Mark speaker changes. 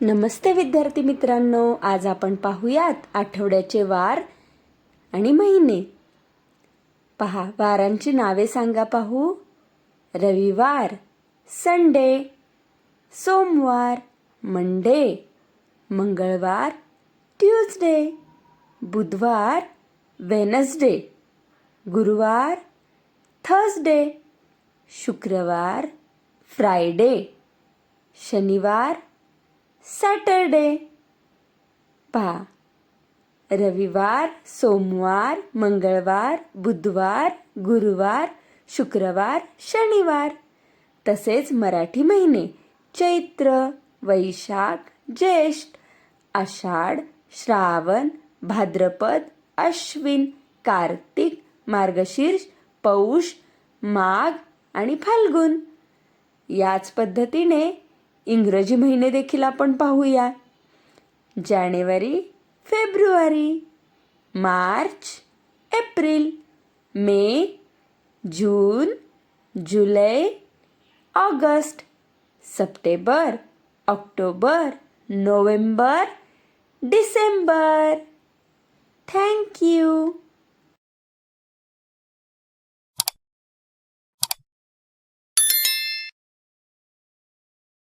Speaker 1: नमस्ते विद्यार्थी मित्रांनो आज आपण पाहूयात आठवड्याचे वार आणि महिने. पहा वारांची नावे सांगा पाहू. रविवार संडे सोमवार मंडे मंगळवार ट्यूजडे बुधवार वेनसडे गुरुवार थर्सडे शुक्रवार फ्रायडे शनिवार सॅटरडे. पहा. रविवार सोमवार मंगळवार बुधवार गुरुवार शुक्रवार शनिवार. तसेच मराठी महिने. चैत्र वैशाख ज्येष्ठ आषाढ श्रावण भाद्रपद अश्विन कार्तिक मार्गशीर्ष पौष माघ आणि फाल्गुन. याच पद्धतीने इंग्रजी महिने देखील आपण पाहूया. जानेवारी फेब्रुवारी मार्च एप्रिल मे जून जुलै ऑगस्ट सप्टेंबर ऑक्टोबर नोव्हेंबर डिसेंबर. Thank you